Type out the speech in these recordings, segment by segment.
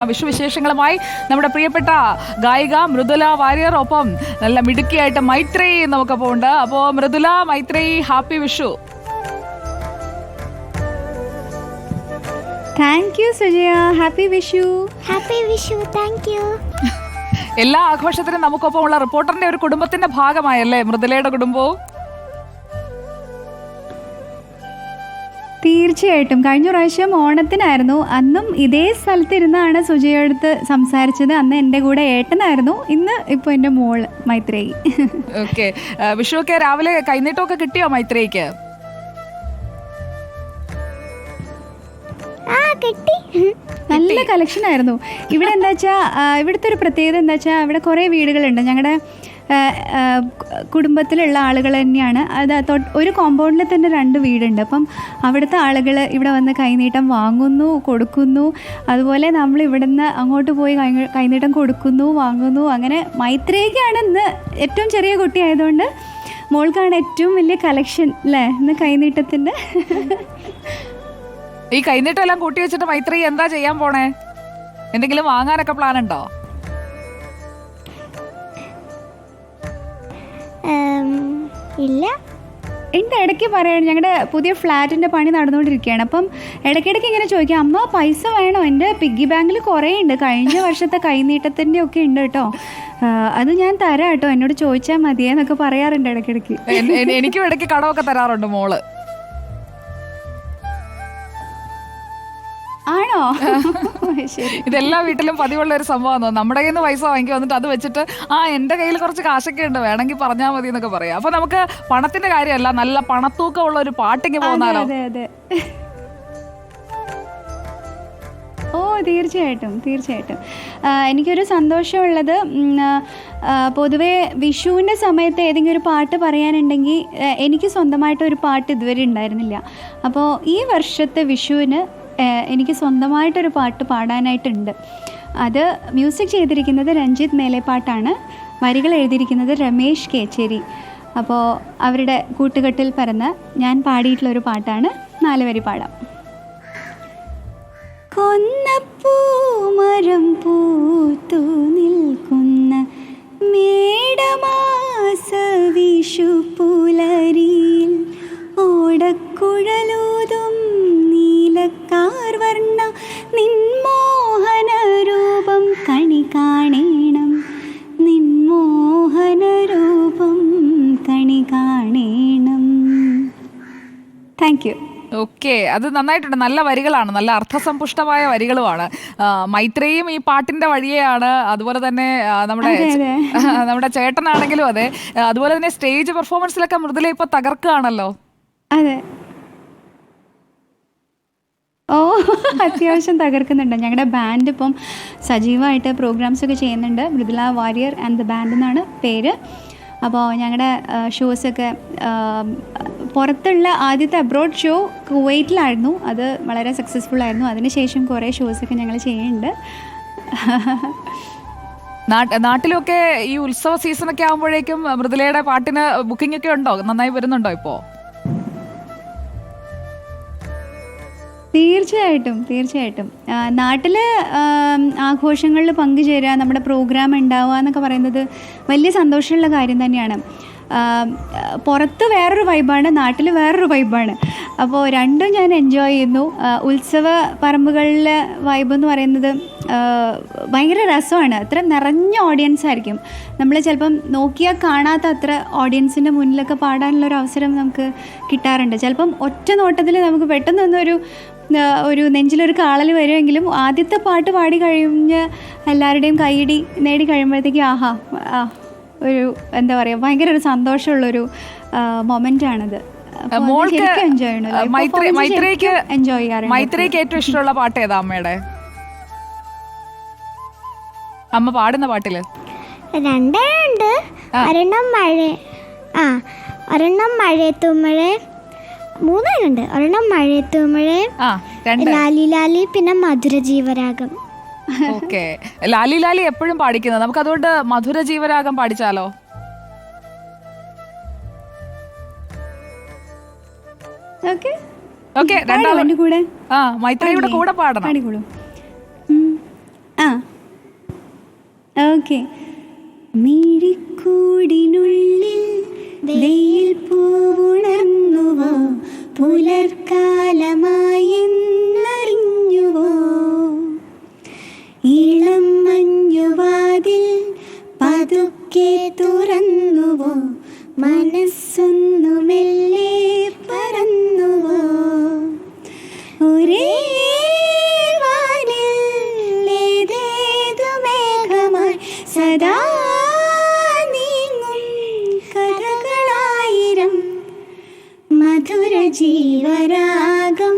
വിഷു വിശേഷങ്ങളുമായി നമ്മുടെ പ്രിയപ്പെട്ട ഗായിക മൃദുല വാര്യർ ഒപ്പം നല്ല മിടുക്കിയായിട്ട് മൈത്രി നമുക്കൊപ്പം ഉണ്ട്. അപ്പോൾ Mridula Maithri happy Vishu. Thank you Sujaya. Happy Vishu. Happy Vishu thank you എല്ലാ ആഘോഷത്തിനും നമുക്കൊപ്പം ഉള്ള റിപ്പോർട്ടറിന്റെ ഒരു കുടുംബത്തിന്റെ ഭാഗമായല്ലേ മൃദുലയുടെ കുടുംബവും? തീർച്ചയായിട്ടും. കഴിഞ്ഞ പ്രാവശ്യം ഓണത്തിനായിരുന്നു. അന്നും ഇതേ സ്ഥലത്തിരുന്നാണ് സുജയടുത്ത് സംസാരിച്ചത്. അന്ന് എന്റെ കൂടെ ഏട്ടനായിരുന്നു. ഇന്ന് ഇപ്പോൾ എന്റെ മോൾ മൈത്രേയി. ഓക്കെ. വിഷു ഒക്കെ രാവിലെ കൈനീട്ടമൊക്കെ കിട്ടിയോ മൈത്രേയിക്ക്? ആ കിട്ടി. നല്ല കളക്ഷൻ ആയിരുന്നു. ഇവിടെ എന്താ വെച്ചാൽ ഇവിടുത്തെ ഒരു പ്രത്യേകത എന്താ വെച്ചാൽ ഇവിടെ കുറേ വീടുകളുണ്ട്. ഞങ്ങളുടെ കുടുംബത്തിലുള്ള ആളുകൾ തന്നെയാണ്. അത് ഒരു കോമ്പൗണ്ടിൽ തന്നെ രണ്ട് വീടുണ്ട്. അപ്പം അവിടുത്തെ ആളുകൾ ഇവിടെ വന്ന് കൈനീട്ടം വാങ്ങുന്നു കൊടുക്കുന്നു. അതുപോലെ നമ്മൾ ഇവിടുന്ന് അങ്ങോട്ട് പോയി കൈ കൈനീട്ടം കൊടുക്കുന്നു വാങ്ങുന്നു. അങ്ങനെ മൈത്രേക്കാണ് ഇന്ന് ഏറ്റവും ചെറിയ കുട്ടിയായതുകൊണ്ട് മോൾക്കാണ് ഏറ്റവും വലിയ കളക്ഷൻ അല്ലേ ഇന്ന് കൈനീട്ടത്തിന്റെ? ഈ കൈനീട്ടം എല്ലാം കൂട്ടി വെച്ചിട്ട് മൈത്രി എന്താ ചെയ്യാൻ പോണേ? എന്തെങ്കിലും വാങ്ങാനൊക്കെ പ്ലാൻ ഉണ്ടോ? ഇല്ല. ഉണ്ട് ഇടയ്ക്ക് പറയണം? ഞങ്ങളുടെ പുതിയ ഫ്ലാറ്റിന്റെ പണി നടന്നുകൊണ്ടിരിക്കുകയാണ്. അപ്പം ഇടയ്ക്കിടയ്ക്ക് ഇങ്ങനെ ചോദിക്കാം അമ്മ പൈസ വേണോ? എന്റെ പിഗ്ഗി ബാങ്കിൽ കുറേ ഉണ്ട് കഴിഞ്ഞ വർഷത്തെ കൈനീട്ടത്തിന്റെ ഒക്കെ ഉണ്ട് കേട്ടോ. അത് ഞാൻ തരാം കേട്ടോ. എന്നോട് ചോദിച്ചാൽ മതിയെന്നൊക്കെ പറയാറുണ്ട് ഇടയ്ക്കിടയ്ക്ക്. എനിക്കും ഇടയ്ക്ക് കടമൊക്കെ തരാറുണ്ട് മോൾ. ആണോ ഇതെല്ലാം വീട്ടിലും പതിവുള്ള ഒരു സംഭവമാണ് നമ്മുടെ കയ്യിൽ നിന്ന് പൈസ വാങ്ങിക്കും വന്നിട്ട് അത് വെച്ചിട്ട് ആ എന്റെ കയ്യിൽ കുറച്ച് കാശൊക്കെ ഉണ്ട് വേണമെങ്കിൽ പറഞ്ഞാൽ മതി എന്നൊക്കെ പറയാം. അപ്പൊ നമുക്ക് പണത്തിന്റെ കാര്യമല്ല നല്ല പണത്തൂക്കമുള്ള ഒരു പാട്ടിങ് പോന്നാലോ? ഓ തീർച്ചയായിട്ടും തീർച്ചയായിട്ടും. എനിക്കൊരു സന്തോഷമുള്ളത് പൊതുവേ വിഷുവിന്റെ സമയത്ത് ഏതെങ്കിലും ഒരു പാട്ട് പറയാനുണ്ടെങ്കിൽ എനിക്ക് സ്വന്തമായിട്ട് ഒരു പാട്ട് ഇതുവരെ ഉണ്ടായിരുന്നില്ല. അപ്പോൾ ഈ വർഷത്തെ വിഷുവിന് എനിക്ക് സ്വന്തമായിട്ടൊരു പാട്ട് പാടാനായിട്ടുണ്ട്. അത് മ്യൂസിക് ചെയ്തിരിക്കുന്നത് രഞ്ജിത്ത് മേലെപ്പാട്ടാണ്. വരികൾ എഴുതിയിരിക്കുന്നത് രമേശ് കേച്ചേരി. അപ്പോൾ അവരുടെ കൂട്ടുകെട്ടിൽ പറന്ന് ഞാൻ പാടിയിട്ടുള്ളൊരു പാട്ടാണ് നാലുവരി പാടാം. കൊന്നപ്പൂമരം പൂത്തു നിൽക്കുന്ന മേടമാസ വിഷു താങ്ക് യു. ഓക്കെ അത് നന്നായിട്ടുണ്ട്. നല്ല വരികളാണ്. നല്ല അർത്ഥസമ്പുഷ്ടമായ വരികളുമാണ്. ആ, മൈത്രയും ഈ പാട്ടിന്റെ വഴിയെയാണ്. അതുപോലെ തന്നെ ആ, നമ്മുടെ. നമ്മുടെ ചേട്ടനാണെങ്കിലും അതെ. ആ, അതുപോലെ തന്നെ സ്റ്റേജ് പെർഫോമൻസിലൊക്കെ മൃദുല ഇപ്പൊ തകർക്കുകയാണല്ലോ. അതെ. ഓ അത്യാവശ്യം തകർക്കുന്നുണ്ട്. ഞങ്ങളുടെ ബാൻഡ് ഇപ്പം സജീവമായിട്ട് പ്രോഗ്രാംസ് ഒക്കെ ചെയ്യുന്നുണ്ട്. Mridula Warrier and the band എന്നാണ് പേര്. അപ്പോൾ ഞങ്ങളുടെ ഷോസൊക്കെ പുറത്തുള്ള ആദ്യത്തെ അബ്രോഡ് ഷോ കുവൈറ്റിലായിരുന്നു. അത് വളരെ സക്സസ്ഫുൾ ആയിരുന്നു. അതിനുശേഷം കുറേ ഷോസൊക്കെ ഞങ്ങൾ ചെയ്യുന്നുണ്ട്. നാട്ടിലൊക്കെ ഈ ഉത്സവ സീസണൊക്കെ ആകുമ്പോഴേക്കും മൃദുലയുടെ പാട്ടിന് ബുക്കിംഗ് ഒക്കെ ഉണ്ടോ? നന്നായി വരുന്നുണ്ടോ ഇപ്പോ? തീർച്ചയായിട്ടും തീർച്ചയായിട്ടും. നാട്ടിൽ ആഘോഷങ്ങളിൽ പങ്കുചേരുക നമ്മുടെ പ്രോഗ്രാം ഉണ്ടാവുക എന്നൊക്കെ പറയുന്നത് വലിയ സന്തോഷമുള്ള കാര്യം തന്നെയാണ്. പുറത്ത് വേറൊരു വൈബാണ് നാട്ടിൽ വേറൊരു വൈബാണ് അപ്പോൾ രണ്ടും ഞാൻ എൻജോയ് ചെയ്യുന്നു. ഉത്സവ പറമ്പുകളിലെ വൈബ് എന്ന് പറയുന്നത് ഭയങ്കര രസമാണ്. അത്ര നിറഞ്ഞ ഓഡിയൻസ് ആയിരിക്കും. നമ്മൾ ചിലപ്പം നോക്കിയാൽ കാണാത്ത അത്ര ഓഡിയൻസിന്റെ മുന്നിലൊക്കെ പാടാനുള്ളൊരു അവസരം നമുക്ക് കിട്ടാറുണ്ട്. ചിലപ്പം ഒറ്റ നോട്ടത്തിൽ നമുക്ക് പെട്ടെന്ന് തന്നൊരു ഒരു നെഞ്ചിലൊരു കാളൽ വരുമെങ്കിലും ആദ്യത്തെ പാട്ട് പാടി കഴിഞ്ഞ് എല്ലാവരുടെയും കൈയിടി നേടി കഴിയുമ്പോഴത്തേക്കും ആഹാ ആ ഒരു എന്താ പറയുക ഭയങ്കര ഒരു സന്തോഷമുള്ളൊരു മൊമെന്റ് ആണത് മോൾക്ക് എൻജോയ് ചെയ്യാറുണ്ട്. മൈത്രേക്ക് ഏറ്റവും ഇഷ്ടമുള്ള പാട്ട് ഏതാ അമ്മയുടെ? അമ്മ പാടുന്ന പാട്ടിൽ? രണ്ടേണ്ട് ഒരെണ്ണം മഴ ആ ഒരെണ്ണം മഴയത്തുമഴ മൂന്നെണ്ണുണ്ട് ഒരെണ്ണം രണ്ട്. ലാലി ലാലി പിന്നെ മധുര ജീവരാഗം. ഓക്കെ. ലാലി ലാലി എപ്പോഴും പാടിക്കുന്നത് നമുക്ക് അതുകൊണ്ട് മധുര ജീവരാഗം പാടിച്ചാലോ ഓക്കെ രണ്ടാളും കൂടെ. ആ മൈത്രിയുടെ കൂടെ പാടണം. പാടിക്കോളൂ. ഓക്കെ. മിഴിക്കൂടിനുള്ളിൽ വെയിൽ പൂവുണർന്നുവോ? പുലർക്കാലമായെന്നറിഞ്ഞുവോ പതുക്കെ തുറന്നുവോ? മനസ്സൊന്നു മെല്ലെ പറന്നുവോ? ഒരേ വാനിൽ മേഘമായി സദാ മധുര ജീവരാഗം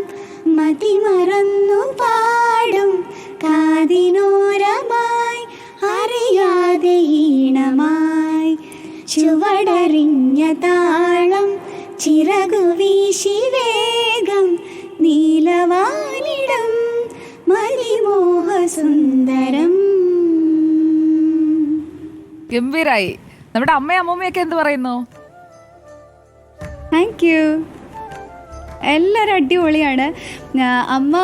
മതിമറന്നു പാടും കാതിനോരമായി ചുവടറിഞ്ഞ താളം ചിറകു വീശി വേഗം നീലവാലിടം മലിമോഹസുന്ദരം ഗംഭീരായി. നമ്മുടെ അമ്മയും അമ്മൂമ്മയൊക്കെ എന്ത് പറയുന്നു? താങ്ക് യു എല്ലാവരും അടിപൊളിയാണ്. അമ്മ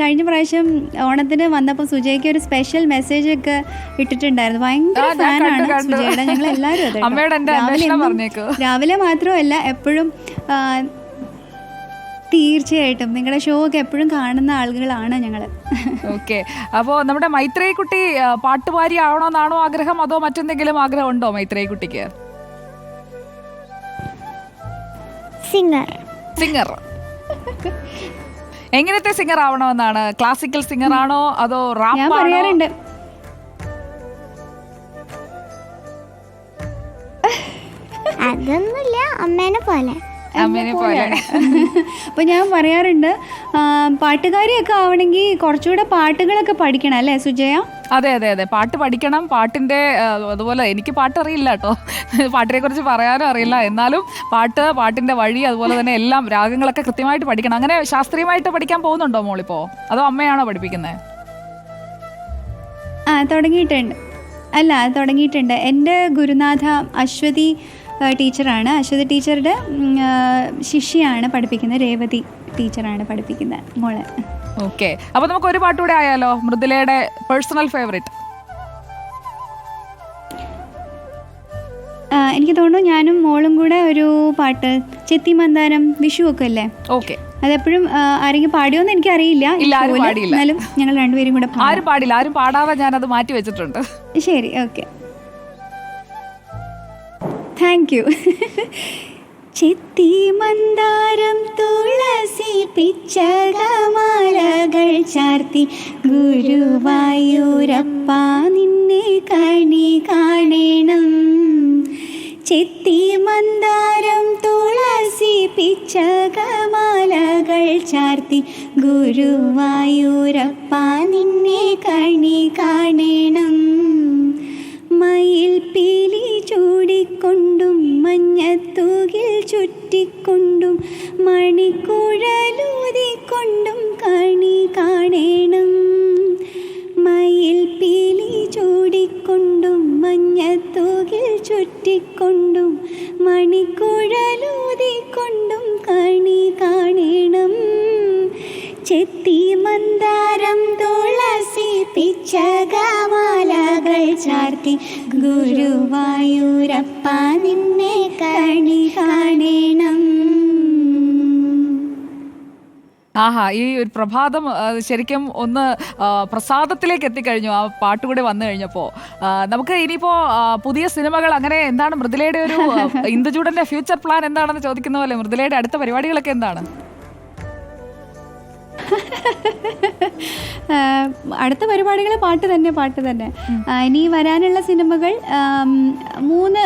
കഴിഞ്ഞ പ്രാവശ്യം ഓണത്തിന് വന്നപ്പോൾ സുജയ്ക്ക് ഒരു സ്പെഷ്യൽ മെസ്സേജ് ഒക്കെ ഇട്ടിട്ടുണ്ടായിരുന്നു. ഭയങ്കര ഫാനാണ്. സുജയുടെ ഞങ്ങൾ എല്ലാവരും രാവിലെ മാത്രമല്ല എപ്പോഴും തീർച്ചയായിട്ടും നിങ്ങളുടെ ഷോ ഒക്കെ എപ്പോഴും കാണുന്ന ആളുകളാണ് ഞങ്ങൾ ഓക്കെ അപ്പോൾ നമ്മുടെ മൈത്രേയി കുട്ടി പാട്ടുപാരി ആവണമെന്നാണോ ആഗ്രഹം? അതോ മറ്റെന്തെങ്കിലും ആഗ്രഹം ഉണ്ടോ മൈത്രേയി കുട്ടിക്ക് സിംഗർ സിംഗർ. എങ്ങനത്തെ സിംഗർ ആവണമെന്നാണ്? ക്ലാസിക്കൽ സിംഗർ ആണോ അതോ ഞാൻ റാപ്പ് ആണോ പറയാറുണ്ട്. അതൊന്നുമില്ല അമ്മേനെ പോലെ. അമ്മേനെ പോലെ. അപ്പോൾ ഞാൻ പറയാറുണ്ട് പാട്ടുകാരിയൊക്കെ ആവണമെങ്കിൽ കുറച്ചുകൂടെ പാട്ടുകളൊക്കെ പഠിക്കണം അല്ലേ സുജയ? അതെ അതെ അതെ. പാട്ട് പഠിക്കണം. പാട്ടിന്റെ അതുപോലെ എനിക്ക് പാട്ട് അറിയില്ല കേട്ടോ പാട്ടിനെ കുറിച്ച് പറയാനും അറിയില്ല. എന്നാലും പാട്ട് പാട്ടിന്റെ വഴി അതുപോലെ തന്നെ എല്ലാം രാഗങ്ങളൊക്കെ കൃത്യമായിട്ട് പഠിക്കണം. അങ്ങനെ ശാസ്ത്രീയമായിട്ട് പഠിക്കാൻ പോകുന്നുണ്ടോ മോളിപ്പോ? അതോ അമ്മയാണോ പഠിപ്പിക്കുന്നത് ആ തുടങ്ങിയിട്ടുണ്ട്. അല്ല തുടങ്ങിയിട്ടുണ്ട്. എന്റെ ഗുരുനാഥ അശ്വതി ടീച്ചറാണ്. അശ്വതി ടീച്ചറുടെ ശിഷ്യാണ് ശിഷ്യയാണ് പഠിപ്പിക്കുന്നത്. രേവതി ടീച്ചറാണ് പഠിപ്പിക്കുന്നത് മോളെ. ഓക്കെ. അപ്പോൾ നമുക്ക് ഒരു പാട്ട് കൂടെ ആയാലോ? മൃദുലയുടെ പേഴ്സണൽ ഫേവറേറ്റ് എനിക്ക് തോന്നുന്നു ഞാനും മോളും കൂടെ ഒരു പാട്ട് ചെത്തി മന്ദാരം വിഷു ഒക്കെ അല്ലേ? ഓക്കെ. അതെപ്പോഴും ആരെങ്കിലും പാടിയോന്ന് ആരും പാടിയില്ല. എന്നാലും ഞങ്ങൾ രണ്ടുപേരും കൂടെ. ആരും പാടില്ല. ആരും പാടാതെ ഞാൻ അത് മാറ്റി വെച്ചിട്ടുണ്ട്. ശരി ഓക്കെ. താങ്ക് യു ചെത്തി മന്ദാരം തുളസി പിച്ചകമാലകൾ ചാർത്തി ഗുരുവായൂരപ്പ നിന്നെ കണി കാണണം. ചെത്തി മന്ദാരം തുളസി പിച്ചകമാലകൾ ചാർത്തി ഗുരുവായൂരപ്പ നിന്നെ കണി കാണണം. മയിൽ പീലി മഞ്ഞത്തൂകിൽ ചുറ്റിക്കൊണ്ടും മണിക്കുഴലൂതിക്കൊണ്ടും കണി കാണേണം. മയിൽ പീലി ചൂടിക്കൊണ്ടും മഞ്ഞത്തൂകിൽ ചുറ്റിക്കൊണ്ടും മണിക്കുഴലൂതിക്കൊണ്ടും കണി കാണേണം. ചെത്തി മന്ദാരം ആഹാ ഈ ഒരു പ്രഭാതം ശരിക്കും ഒന്ന് പ്രസാദത്തിലേക്ക് എത്തിക്കഴിഞ്ഞു ആ പാട്ട് പാട്ടുകൂടെ വന്നു കഴിഞ്ഞപ്പോൾ നമുക്ക് ഇനിയിപ്പോ ആ, പുതിയ സിനിമകൾ അങ്ങനെ എന്താണ്? മൃദുലയുടെ ഒരു ഇന്ദുചൂടന്റെ ഫ്യൂച്ചർ പ്ലാൻ എന്താണെന്ന് ചോദിക്കുന്ന പോലെ മൃദുലയുടെ അടുത്ത പരിപാടികളൊക്കെ എന്താണ്? അടുത്ത പരിപാടികൾ പാട്ട് തന്നെ പാട്ട് തന്നെ. ഇനി വരാനുള്ള സിനിമകൾ മൂന്ന്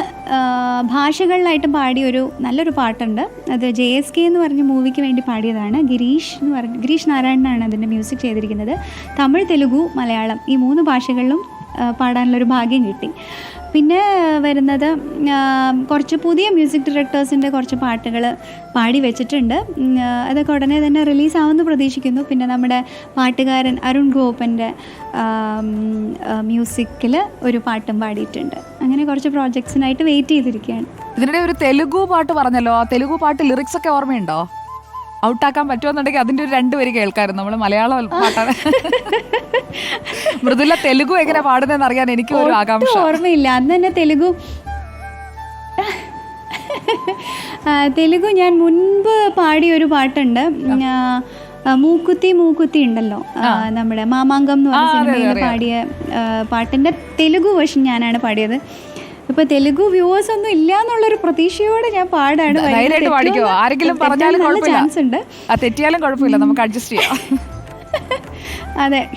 ഭാഷകളിലായിട്ട് പാടിയ ഒരു നല്ലൊരു പാട്ടുണ്ട്. അത് ജെ എസ് കെ എന്ന് പറഞ്ഞ മൂവിക്ക് വേണ്ടി പാടിയതാണ്. ഗിരീഷ് എന്ന് പറഞ്ഞ ഗിരീഷ് നാരായണനാണ് അതിന്റെ മ്യൂസിക് ചെയ്തിരിക്കുന്നത്. തമിഴ് തെലുഗു മലയാളം ഈ മൂന്ന് ഭാഷകളിലും പാടാനുള്ളൊരു ഭാഗ്യം കിട്ടി. പിന്നെ വരുന്നത് കുറച്ച് പുതിയ മ്യൂസിക് ഡയറക്ടേഴ്സിന്റെ കുറച്ച് പാട്ടുകൾ പാടി വെച്ചിട്ടുണ്ട്. അതൊക്കെ ഉടനെ തന്നെ റിലീസാവുമെന്ന് പ്രതീക്ഷിക്കുന്നു. പിന്നെ നമ്മുടെ പാട്ടുകാരൻ അരുൺ ഗോപന്റെ മ്യൂസിക്കിൽ ഒരു പാട്ടും പാടിയിട്ടുണ്ട്. അങ്ങനെ കുറച്ച് പ്രോജക്ട്സിനായിട്ട് വെയിറ്റ് ചെയ്തിരിക്കുകയാണ്. ഇതിനിടെ ഒരു തെലുഗു പാട്ട് പറഞ്ഞല്ലോ. ആ തെലുഗു പാട്ട് ലിറിക്സ് ഒക്കെ ഓർമ്മയുണ്ടോ? ഔട്ടാക്കാൻ പറ്റുമെന്നുണ്ടെങ്കിൽ അതിന്റെ ഒരു രണ്ടുപേര് കേൾക്കായിരുന്നു. നമ്മൾ മലയാളം പാട്ടാണ്. മൃദുല തെലുഗു എങ്ങനെ പാടുന്നതെന്ന് അറിയാൻ എനിക്ക് ഒരു ആകാംക്ഷ. ഓർമ്മയില്ല. അന്ന് തന്നെ തെലുഗു. തെലുഗു ഞാൻ മുൻപ് പാടിയ ഒരു പാട്ടുണ്ട്. മൂക്കുത്തി മൂക്കുത്തി ഉണ്ടല്ലോ. നമ്മുടെ മാമാങ്കം എന്ന് പറഞ്ഞ സിനിമയിൽ പാടിയ പാട്ടിന്റെ തെലുഗു വേർഷൻ ഞാനാണ് പാടിയത്. ഇപ്പൊ തെലുഗു വ്യൂവേഴ്സ് ഒന്നും ഇല്ല എന്നുള്ളൊരു പ്രതീക്ഷയോടെ ഞാൻ പാടാണ്. ആരെങ്കിലും പറഞ്ഞാലും ഉണ്ട്. തെറ്റിയാലും കുഴപ്പമില്ല. നമുക്ക് അഡ്ജസ്റ്റ് ചെയ്യാം. അതെ.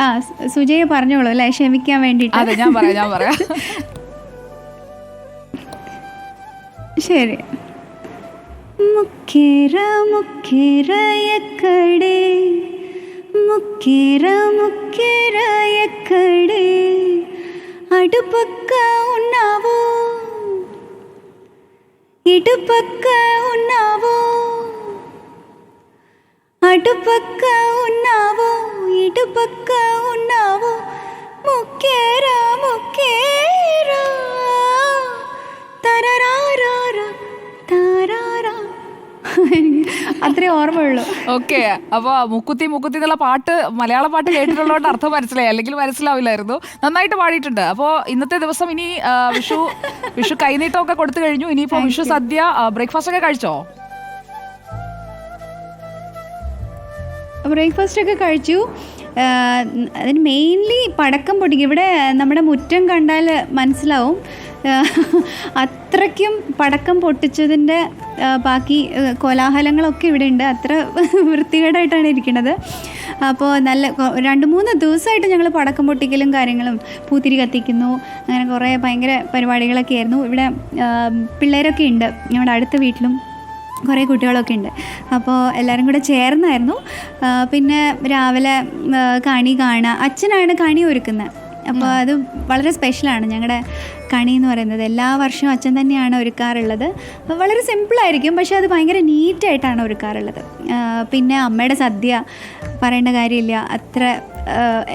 ആ സുജയെ പറഞ്ഞോളൂ അല്ലേ? ക്ഷമിക്കാൻ വേണ്ടിട്ട്. ശരി. മുക്കേര മുഖേര എക്കടേ മുഖേര అటుపక్క ఉన్నావు ఇటుపక్క ఉన్నావు అటుపక్క ఉన్నావు ఇటుపక్క ఉన్నావు ముక్కేరా ముక్కేరా తరరారా తారారా അത്രേ ഓർമ്മയുള്ളൂ. ഓക്കെ അപ്പൊ മുക്കുത്തി മുക്കുത്തി എന്നുള്ള പാട്ട് മലയാള പാട്ട് കേട്ടിട്ടുള്ളതുകൊണ്ട് അർത്ഥം മനസ്സിലായി. അല്ലെങ്കിൽ മനസ്സിലാവില്ലായിരുന്നു. നന്നായിട്ട് പാടിയിട്ടുണ്ട്. അപ്പോ ഇന്നത്തെ ദിവസം ഇനി ആ, വിഷു വിഷു കൈനീട്ടമൊക്കെ കൊടുത്തു കഴിഞ്ഞു. ഇനിയിപ്പോ വിഷു സദ്യ ബ്രേക്ക്ഫാസ്റ്റ് ഒക്കെ കഴിച്ചോ? ബ്രേക്ക്ഫാസ്റ്റ് ഒക്കെ കഴിച്ചു. അതിന് മെയിൻലി പടക്കം പൊട്ടിക്കും. ഇവിടെ നമ്മുടെ മുറ്റം കണ്ടാൽ മനസ്സിലാവും. അത്രയ്ക്കും പടക്കം പൊട്ടിച്ചതിന്റെ ബാക്കി കോലാഹലങ്ങളൊക്കെ ഇവിടെ ഉണ്ട് അത്ര വൃത്തികേടായിട്ടാണ് ഇരിക്കുന്നത്. അപ്പോൾ നല്ല രണ്ട് മൂന്ന് ദിവസമായിട്ട് ഞങ്ങൾ പടക്കം പൊട്ടിക്കലും കാര്യങ്ങളും പൂത്തിരി കത്തിക്കുന്നു അങ്ങനെ കുറേ ഭയങ്കര പരിപാടികളൊക്കെ ആയിരുന്നു. ഇവിടെ പിള്ളേരൊക്കെ ഉണ്ട്. ഞങ്ങളുടെ അടുത്ത വീട്ടിലും കുറേ കുട്ടികളൊക്കെ ഉണ്ട്. അപ്പോൾ എല്ലാവരും കൂടെ ചേർന്നായിരുന്നു. പിന്നെ രാവിലെ കണി കാണുക അച്ഛനാണ് കണി ഒരുക്കുന്നത്. അപ്പോൾ അത് വളരെ സ്പെഷ്യലാണ് ഞങ്ങളുടെ കണി എന്ന് പറയുന്നത് എല്ലാ വർഷവും അച്ഛൻ തന്നെയാണ് ഒരുക്കാറുള്ളത്. വളരെ സിമ്പിളായിരിക്കും പക്ഷേ അത് ഭയങ്കര നീറ്റായിട്ടാണ് ഒരുക്കാറുള്ളത്. പിന്നെ അമ്മയുടെ സദ്യ പറയേണ്ട കാര്യമില്ല. അത്ര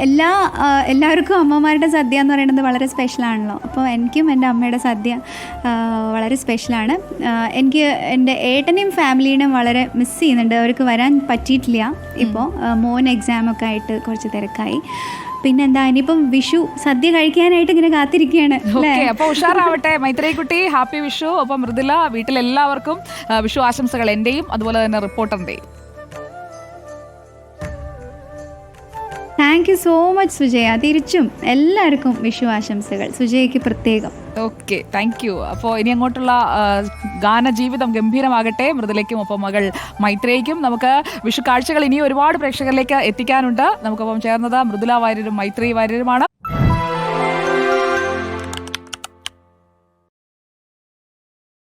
എല്ലാ എല്ലാവർക്കും അമ്മമാരുടെ സദ്യ എന്ന് പറയുന്നത് വളരെ സ്പെഷ്യലാണല്ലോ അപ്പോൾ എനിക്കും എന്റെ അമ്മയുടെ സദ്യ വളരെ സ്പെഷ്യലാണ് എനിക്ക് എന്റെ ഏട്ടനെയും ഫാമിലീനെയും വളരെ മിസ് ചെയ്യുന്നുണ്ട്. അവർക്ക് വരാൻ പറ്റിയിട്ടില്ല. ഇപ്പോൾ മോൻ എക്സാമൊക്കെ ആയിട്ട് കുറച്ച് തിരക്കായി. പിന്നെന്താ ഇനിയിപ്പം വിഷു സദ്യ കഴിക്കാനായിട്ട് ഇങ്ങനെ കാത്തിരിക്കുകയാണ് അല്ലേ? ഓക്കെ അപ്പൊ ഉഷാറാവട്ടെ. മൈത്രേക്കുട്ടി ഹാപ്പി വിഷു അപ്പൊ മൃദുല വീട്ടിലെല്ലാവർക്കും വിഷു ആശംസകൾ എന്റെയും അതുപോലെ തന്നെ റിപ്പോർട്ടറിന്റെയും. Thank you so much Sujaya തിരിച്ചും എല്ലാവർക്കും വിഷു ആശംസകൾ സുജയ്ക്ക് പ്രത്യേകം. ഓക്കെ താങ്ക് യു അപ്പോൾ ഇനി അങ്ങോട്ടുള്ള ഗാന ജീവിതം ഗംഭീരമാകട്ടെ. മൃദുലയ്ക്കും ഒപ്പം മകൾ മൈത്രേയ്ക്കും നമുക്ക് വിഷു കാഴ്ചകൾ ഇനി ഒരുപാട് പ്രേക്ഷകരിലേക്ക് എത്തിക്കാനുണ്ട്. നമുക്കൊപ്പം ചേർന്നത് മൃദുല വാര്യരും മൈത്രേയി വാര്യരുമാണ്.